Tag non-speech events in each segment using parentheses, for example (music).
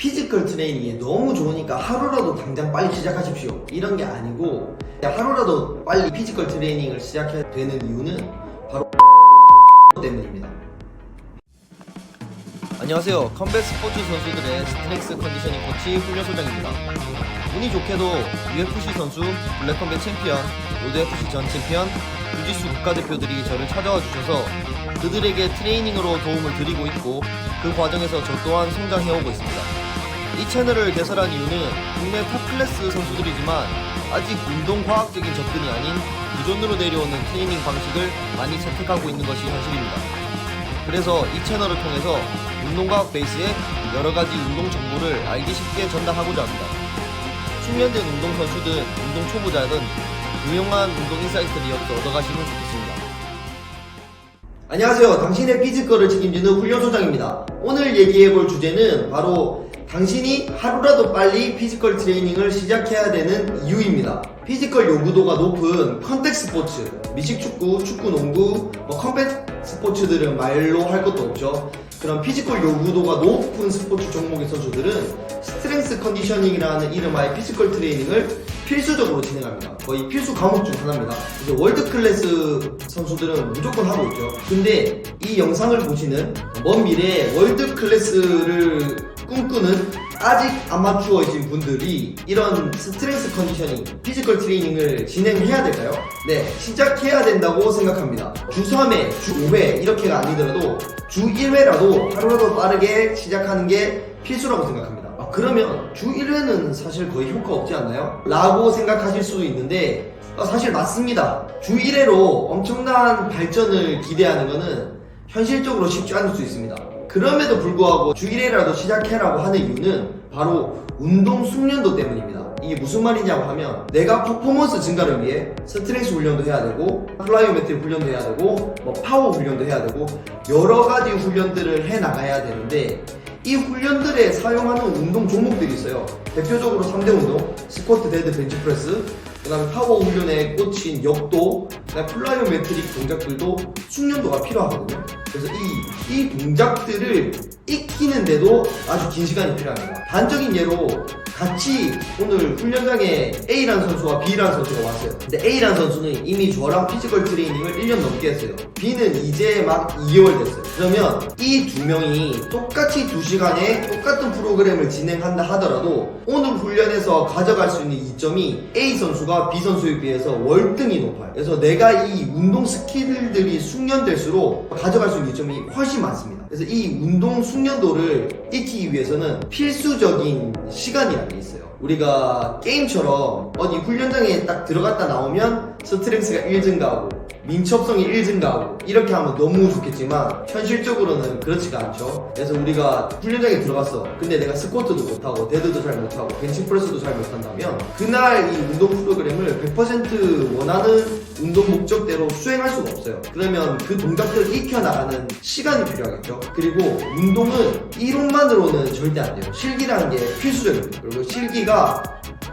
피지컬 트레이닝이 너무 좋으니까 하루라도 당장 빨리 시작하십시오. 이런 게 아니고 하루라도 빨리 피지컬 트레이닝을 시작해야 되는 이유는 바로 (laughs) 때문입니다. 안녕하세요. 컴뱃 스포츠 선수들의 스트렝스 컨디셔닝 코치 훈련소장입니다. 운이 좋게도 UFC 선수, 블랙 컴뱃 챔피언, 로드FC 전 챔피언, 주짓수 국가대표들이 저를 찾아와 주셔서 그들에게 트레이닝으로 도움을 드리고 있고 그 과정에서 저 또한 성장해오고 있습니다. 이 채널을 개설한 이유는 국내 탑 클래스 선수들이지만 아직 운동 과학적인 접근이 아닌 무전으로 내려오는 트레이닝 방식을 많이 채택하고 있는 것이 현실입니다. 그래서 이 채널을 통해서 운동과학 베이스의 여러 가지 운동 정보를 알기 쉽게 전달하고자 합니다. 숙련된 운동 선수든 운동 초보자든 유용한 운동 인사이트를 이렇게 얻어가시면 좋겠습니다. 안녕하세요. 당신의 피지컬을 책임지는 훈련소장입니다. 오늘 얘기해볼 주제는 바로 당신이 하루라도 빨리 피지컬 트레이닝을 시작해야 되는 이유입니다. 피지컬 요구도가 높은 컨택 스포츠, 미식축구, 축구, 농구, 뭐 컴뱃 스포츠들은 말로 할 것도 없죠. 그런 피지컬 요구도가 높은 스포츠 종목의 선수들은 스트렝스 컨디셔닝이라는 이름하의 피지컬 트레이닝을 필수적으로 진행합니다. 거의 필수 과목 중 하나입니다. 그래서 월드 클래스 선수들은 무조건 하고 있죠. 근데 이 영상을 보시는 먼 미래에 월드 클래스를 꿈꾸는 아직 아마추어이신 분들이 이런 스트렝스 컨디셔닝, 피지컬 트레이닝을 진행해야 될까요? 네, 시작해야 된다고 생각합니다. 주 3회, 주 5회 이렇게가 아니더라도 주 1회라도 하루라도 빠르게 시작하는 게 필수라고 생각합니다. 아, 그러면 주 1회는 사실 거의 효과 없지 않나요? 라고 생각하실 수도 있는데 아, 사실 맞습니다. 주 1회로 엄청난 발전을 기대하는 것은 현실적으로 쉽지 않을 수 있습니다. 그럼에도 불구하고 주 1회라도 시작해라고 하는 이유는 바로 운동 숙련도 때문입니다. 이게 무슨 말이냐고 하면 내가 퍼포먼스 증가를 위해 스트렝스 훈련도 해야 되고 플라이오메트리 훈련도 해야 되고 뭐 파워 훈련도 해야 되고 여러 가지 훈련들을 해 나가야 되는데 이 훈련들에 사용하는 운동 종목들이 있어요. 대표적으로 3대 운동, 스쿼트, 데드, 벤치프레스, 그 다음에 파워 훈련에 꽂힌 역도, 그 다음에 플라이오메트릭 동작들도 숙련도가 필요하거든요. 그래서 이, 이 동작들을 익히는데도 아주 긴 시간이 필요합니다. 단적인 예로 같이 오늘 훈련장에 A라는 선수와 B라는 선수가 왔어요. 근데 A라는 선수는 이미 저랑 피지컬 트레이닝을 1년 넘게 했어요. B는 이제 막 2개월 됐어요. 그러면 이 두 명이 똑같이 2시간에 똑같은 프로그램을 진행한다 하더라도 오늘 훈련에서 가져갈 수 있는 이점이 A 선수가 B 선수에 비해서 월등히 높아요. 그래서 내가 이 운동 스킬들이 숙련될수록 가져갈 수 있는 이점이 훨씬 많습니다. 그래서 이 운동 숙련도를 익히기 위해서는 필수적인 시간이라는 게 있어요. 우리가 게임처럼 어디 훈련장에 딱 들어갔다 나오면 스트렝스가 1 증가하고 민첩성이 1 증가하고 이렇게 하면 너무 좋겠지만 현실적으로는 그렇지가 않죠. 그래서 우리가 훈련장에 들어갔어. 근데 내가 스쿼트도 못하고 데드도 잘 못하고 벤치프레스도 잘 못한다면 그날 이 운동 프로그램을 100% 원하는 운동 목적 대로 수행할 수가 없어요. 그러면 그 동작들을 익혀나가는 시간이 필요하겠죠. 그리고 운동은 이론만으로는 절대 안 돼요. 실기라는 게 필수적입니다. 그리고 실기가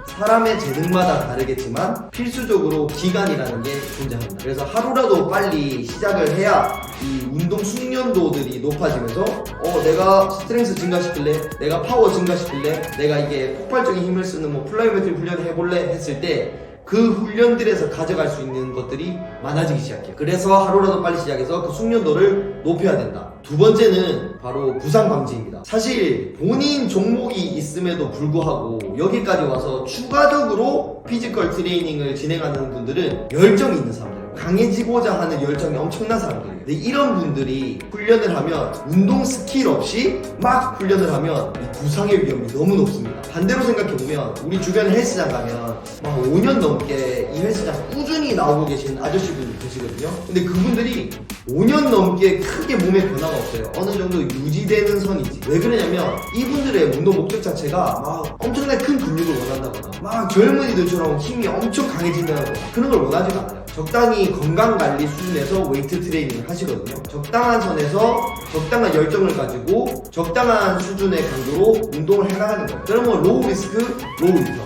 사람의 재능마다 다르겠지만 필수적으로 기간이라는 게 존재합니다. 그래서 하루라도 빨리 시작을 해야 이 운동 숙련도들이 높아지면서 어 내가 스트렝스 증가시킬래, 내가 파워 증가시킬래, 내가 이게 폭발적인 힘을 쓰는 뭐 플라이오메트리 훈련 해볼래 했을 때 그 훈련들에서 가져갈 수 있는 것들이 많아지기 시작해요. 그래서 하루라도 빨리 시작해서 그 숙련도를 높여야 된다. 두 번째는 바로 부상 방지입니다. 사실 본인 종목이 있음에도 불구하고 여기까지 와서 추가적으로 피지컬 트레이닝을 진행하는 분들은 열정이 있는 사람들이에요. 강해지고자 하는 열정이 엄청난 사람들이에요. 근데 이런 분들이 훈련을 하면 운동 스킬 없이 막 훈련을 하면 이 부상의 위험이 너무 높습니다. 반대로 생각해보면 우리 주변 헬스장 가면 막 5년 넘게 이 헬스장 꾸준히 나오고 계신 아저씨분들 계시거든요. 근데 그분들이 5년 넘게 크게 몸에 변화가 없어요. 어느 정도 유지되는 선이지. 왜 그러냐면 이분들의 운동 목적 자체가 막 엄청나게 큰 근육을 원한다거나 막 젊은이들처럼 힘이 엄청 강해진다거나 그런 걸 원하지가 않아요. 적당히 건강 관리 수준에서 웨이트 트레이닝을 하시거든요. 적당한 선에서 적당한 열정을 가지고 적당한 수준의 강도로 운동을 해나가는 거예요. 그러면 로우 리스크, 로우 리턴.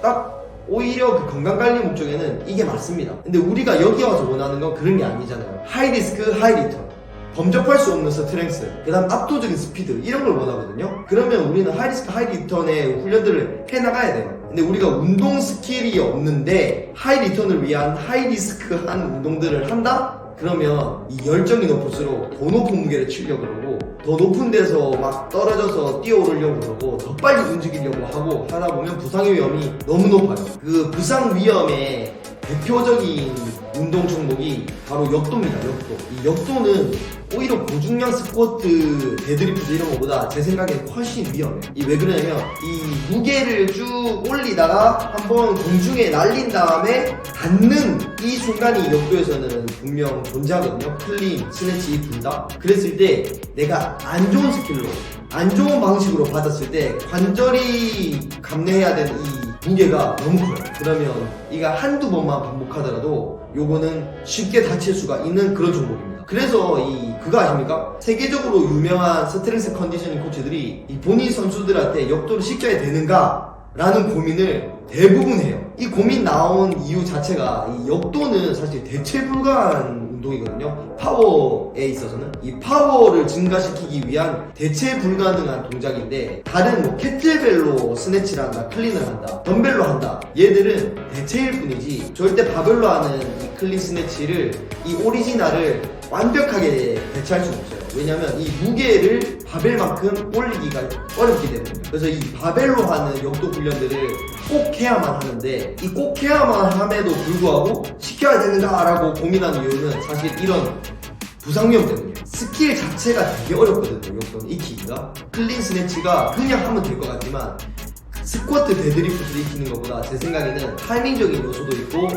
딱 오히려 그 건강 관리 목적에는 이게 맞습니다. 근데 우리가 여기 와서 원하는 건 그런 게 아니잖아요. 하이 리스크, 하이 리턴. 범접할 수 없는 스트렝스, 그 다음 압도적인 스피드 이런 걸 원하거든요. 그러면 우리는 하이리스크 하이리턴의 훈련들을 해나가야 돼요. 근데 우리가 운동 스킬이 없는데 하이 리턴을 위한 하이 리스크한 운동들을 한다? 그러면 이 열정이 높을수록 더 높은 무게를 치려고 그러고 더 높은 데서 막 떨어져서 뛰어오르려고 그러고 더 빨리 움직이려고 하고 하다 보면 부상의 위험이 너무 높아요. 그 부상 위험의 대표적인 운동 종목이 바로 역도입니다. 역도. 이 역도는 오히려 고중량 스쿼트, 데드리프트 이런 것보다 제 생각엔 훨씬 위험해요. 이왜 그러냐면 이 무게를 쭉 올리다가 한번 공중에 날린 다음에 닿는 이 순간이 역도에서는 분명 존재하거든요. 클린, 스네치 둘 다. 그랬을 때 내가 안 좋은 스킬로 안 좋은 방식으로 받았을 때 관절이 감내해야 되는 이 무게가 너무 커요. 그러면 이가 한두 번만 반복하더라도 요거는 쉽게 다칠 수가 있는 그런 종목입니다. 그래서 이 그거 아십니까? 세계적으로 유명한 스트렝스 컨디셔닝 코치들이 이 본인 선수들한테 역도를 시켜야 되는가? 라는 고민을 대부분 해요. 이 고민 나온 이유 자체가 이 역도는 사실 대체 불가한 운동이거든요. 파워에 있어서는 이 파워를 증가시키기 위한 대체 불가능한 동작인데 다른 뭐 캐틀벨로 스네치를 한다, 클린을 한다, 덤벨로 한다. 얘들은 대체일 뿐이지 절대 바벨로 하는 이 클린 스네치를 이 오리지널을 완벽하게 대체할 수는 없어요. 왜냐면 이 무게를 바벨만큼 올리기가 어렵기 때문에 그래서 이 바벨로 하는 역도 훈련들을 꼭 해야만 하는데 이 꼭 해야만 함에도 불구하고 시켜야 되는가라고 고민하는 이유는 사실 이런 부상 위험 때문이에요. 스킬 자체가 되게 어렵거든요. 역도는 익히기가 클린 스네치가 그냥 하면 될 것 같지만 스쿼트 데드리프트를 익히는 것보다 제 생각에는 타이밍적인 요소도 있고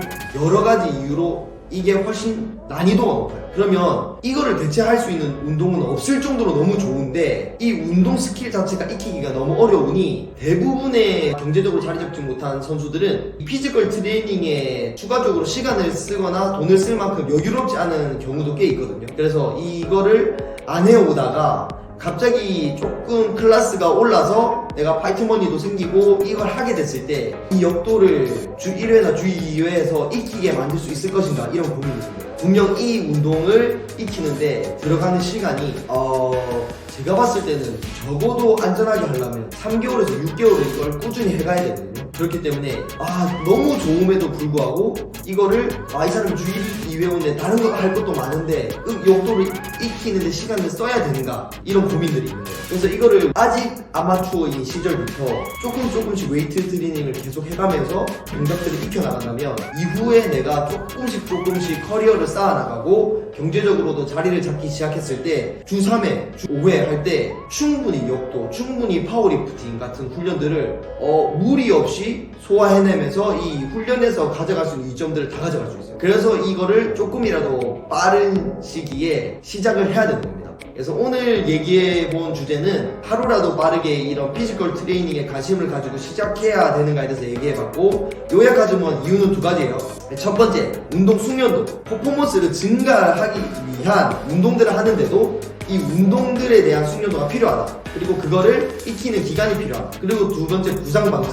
여러 가지 이유로 이게 훨씬 난이도가 높아요. 그러면 이거를 대체할 수 있는 운동은 없을 정도로 너무 좋은데 이 운동 스킬 자체가 익히기가 너무 어려우니 대부분의 경제적으로 자리 잡지 못한 선수들은 이 피지컬 트레이닝에 추가적으로 시간을 쓰거나 돈을 쓸 만큼 여유롭지 않은 경우도 꽤 있거든요. 그래서 이거를 안 해오다가 갑자기 조금 클래스가 올라서 내가 파이트머니도 생기고 이걸 하게 됐을 때 이 역도를 주 1회나 주 2회에서 익히게 만들 수 있을 것인가 이런 고민이 듭니다. 분명 이 운동을 익히는데 들어가는 시간이 어 제가 봤을 때는 적어도 안전하게 하려면 3개월에서 6개월을 이걸 꾸준히 해가야 되거든요. 그렇기 때문에 아 너무 좋음에도 불구하고 이거를 아 이 사람이 주 1, 2회 오는데 다른 거 할 것도 많은데 음, 역도를 익히는데 시간을 써야 되는가 이런 고민들이 있는 거예요. 그래서 이거를 아직 아마추어인 시절부터 조금 조금씩 웨이트 트레이닝을 계속 해가면서 동작들을 익혀나간다면 이후에 내가 조금씩 조금씩 커리어를 쌓아나가고 경제적으로도 자리를 잡기 시작했을 때 주 3회, 주 5회 할 때 충분히 역도, 충분히 파워리프팅 같은 훈련들을 어, 무리 없이 소화해내면서 이 훈련에서 가져갈 수 있는 이점들을 다 가져갈 수 있어요. 그래서 이거를 조금이라도 빠른 시기에 시작을 해야 되는 겁니다. 그래서 오늘 얘기해 본 주제는 하루라도 빠르게 이런 피지컬 트레이닝에 관심을 가지고 시작해야 되는가에 대해서 얘기해 봤고 요약하자면 이유는 두 가지예요. 첫 번째, 운동 숙련도. 퍼포먼스를 증가하기 위한 운동들을 하는데도 이 운동들에 대한 숙련도가 필요하다. 그리고 그거를 익히는 기간이 필요하다. 그리고 두 번째, 부상 방지.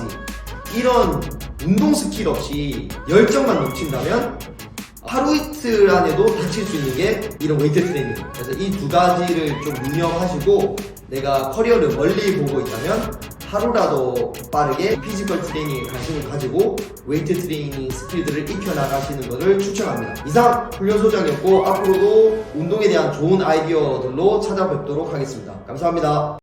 이런 운동 스킬 없이 열정만 넘친다면 하루 이틀 안에도 다칠 수 있는 게 이런 웨이트 트레이닝. 그래서 이 두 가지를 좀 유념하시고 내가 커리어를 멀리 보고 있다면 하루라도 빠르게 피지컬 트레이닝에 관심을 가지고 웨이트 트레이닝 스킬들을 익혀나가시는 것을 추천합니다. 이상 훈련소장이었고 앞으로도 운동에 대한 좋은 아이디어들로 찾아뵙도록 하겠습니다. 감사합니다.